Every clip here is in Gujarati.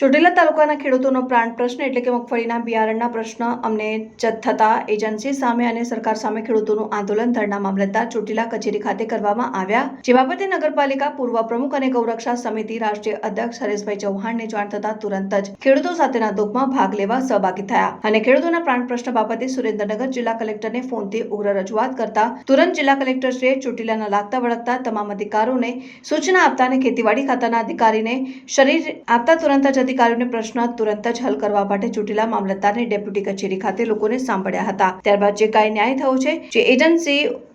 ચોટીલા તાલુકાના ખેડૂતોનો પ્રાણ પ્રશ્ન એટલે કે મગફળીના બિયારણના પ્રશ્ન અમને જ થતા એજન્સી સામે અને સરકાર સામે ખેડૂતોનું આંદોલન ધરના મામલતદાર ચોટીલા કચેરી ખાતે કરવામાં આવ્યા. જે બાબતે નગરપાલિકા પૂર્વ પ્રમુખ અને ગૌરક્ષા સમિતિ રાષ્ટ્રીય અધ્યક્ષ હરેશભાઈ ચૌહાણને જાણ થતા તુરંત જ ખેડૂતો સાથેના દુઃખમાં ભાગ લેવા સહભાગી થયા અને ખેડૂતોના પ્રાણ પ્રશ્ન બાબતે સુરેન્દ્રનગર જિલ્લા કલેક્ટરને ફોનથી ઉગ્ર રજૂઆત કરતા તુરંત જિલ્લા કલેક્ટરશ્રીએ ચોટીલાના લાગતા વળગતા તમામ અધિકારોને સૂચના આપતા અને ખેતીવાડી ખાતાના અધિકારીને શરીર આપતા તુરંત જ અધિકારીઓને પ્રશ્ન તુરંત જ હલ કરવા માટે ચૂંટેલા મામલતદારની ડેપ્યુટી કચેરી ખાતે લોકોને સાંભળ્યા હતા. ત્યારબાદ જે કાંઈ ન્યાય થયો છે, જે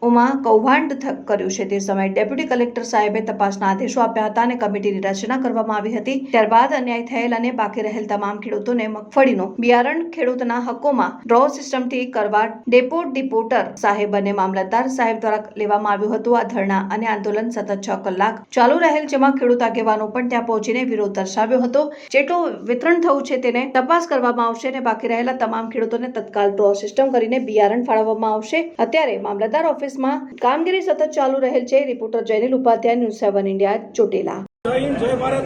એજન્સીઓમાં કૌભાંડ કર્યું છે. તે સમયે ડેપ્યુટી કલેક્ટર સાહેબે તપાસના આદેશો આપ્યા હતા અને કમિટીની રચના કરવામાં આવી હતી. ત્યારબાદ અન્યાય થયેલ અને બાકી રહેલ તમામ ખેડૂતોને મગફળીનો બિયારણ ખેડૂતના હકોમાં ડ્રો સિસ્ટમથી કરવા ડેપો ડિપોટર સાહેબ અને મામલતદાર સાહેબ દ્વારા લેવામાં આવ્યું હતું. આ ધરણા અને આંદોલન સતત છ કલાક ચાલુ રહેલ, જેમાં ખેડૂત આગેવાનો પણ ત્યાં પહોંચીને વિરોધ દર્શાવ્યો હતો. જેટલું વિતરણ થયું છે તેને તપાસ કરવામાં આવશે અને બાકી રહેલા તમામ ખેડૂતોને તત્કાલ ડ્રો સિસ્ટમ કરીને બિયારણ ફાળવવામાં આવશે. અત્યારે મામલતદાર ઓફિસમાં કામગીરી સતત ચાલુ રહેલ છે. Reporter Jaynil Upadhyay news seven India Chotila. જય હિન્દ, જય ભારત.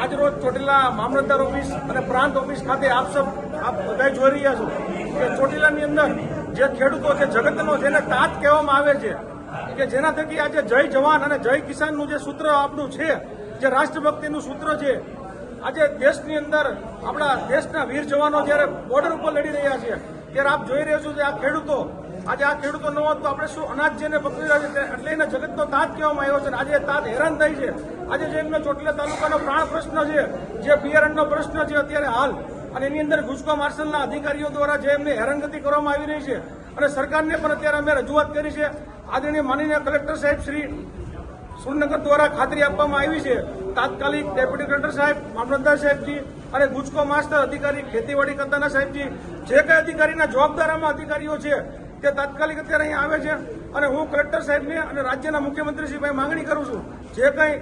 આજ રોજ ચોટીલા મામલતદાર ઓફિસ અને પ્રાંત ઓફિસ ખાતે આપ સબ, આપ બધા જોઈ રહ્યા છો કે ચોટીલાની અંદર જે ખેડૂતો છે, જગતનો જેને તાત કહેવામાં આવે છે કે જેના થકી આજે જય જવાન અને જય કિસાનનું જે સૂત્ર આપણું છે, જે રાષ્ટ્રભક્તિનું સૂત્ર છે, આજે દેશની અંદર આપણા દેશના વીર જવાનો જ્યારે બોર્ડર ઉપર લડી રહ્યા છે, ત્યારે આપ જોઈ રહ્યા છો કે આ ખેડૂતો આજે આ ખેડૂતો ન હોત તો આપણે શું અનાજ જેને પકડી રહ્યા છે એટલે એને જગતનો તાત કહેવામાં આવ્યો છે અને આજે તાત હેરાન થઈ છે. આજે જે એમનો ચોટીલા તાલુકાનો પ્રાણ પ્રશ્ન છે, જે બિયારણનો પ્રશ્ન છે અત્યારે હાલ. અને એની અંદર ગુજકો માર્શલના અધિકારીઓ દ્વારા જે એમને હેરાનગતિ કરવામાં આવી રહી છે અને સરકારને પણ અત્યારે અમે રજૂઆત કરી છે. આદરણીય માનનીય કલેક્ટર સાહેબ શ્રી સુરનગર દ્વારા ખાતરી આપવામાં આવી છે. તાત્કાલિક ડેપ્યુટી કલેક્ટર સાહેબ મામલતદાર સાહેબજી અને ગુજકો માસ્ટર અધિકારી ખેતીવાડી કરતાના સાહેબજી. જે કઈ અધિકારીના જવાબદારામાં અધિકારીઓ છે તે તાત્કાલિક અત્યારે અહીંયા આવે છે અને હું કલેક્ટર સાહેબને અને રાજ્યના મુખ્યમંત્રી શ્રી માંગણી કરું છું. જે કંઈ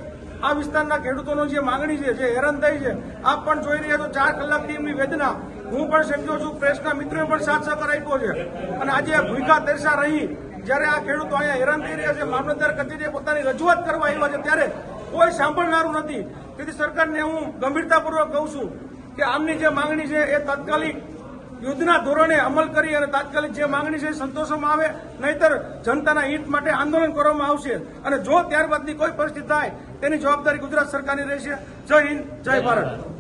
આ વિસ્તારના ખેડૂતોનો જે માંગણી છે, જે હેરાન થઈ છે, આપ પણ જોઈ રહ્યા તો ચાર કલાક એમની વેદના. હું પણ સમજો છું, પ્રેસના મિત્રોએ પણ સાથ સહકાર આપ્યો છે. અને આજે ભૂમિકા દર્શા રહી, જ્યારે આ ખેડૂતો અહીંયા હેરાન થઈ રહ્યા છે, મામલતદાર કચેરીએ પોતાની રજૂઆત કરવા આવ્યા છે, ત્યારે કોઈ સાંભળનારું નથી. તેથી સરકારને હું ગંભીરતાપૂર્વક કહું છું કે આમની જે માંગણી છે, એ તાત્કાલિક યુદ્ધના ધોરણે અમલ કરી અને તાત્કાલિક જે માંગણી છે એ સંતોષવામાં આવે, નહીતર જનતાના હિત માટે આંદોલન કરવામાં આવશે. અને જો ત્યારબાદની કોઈ પરિસ્થિતિ થાય, તેની જવાબદારી ગુજરાત સરકારની રહેશે. જય હિન્દ, જય ભારત.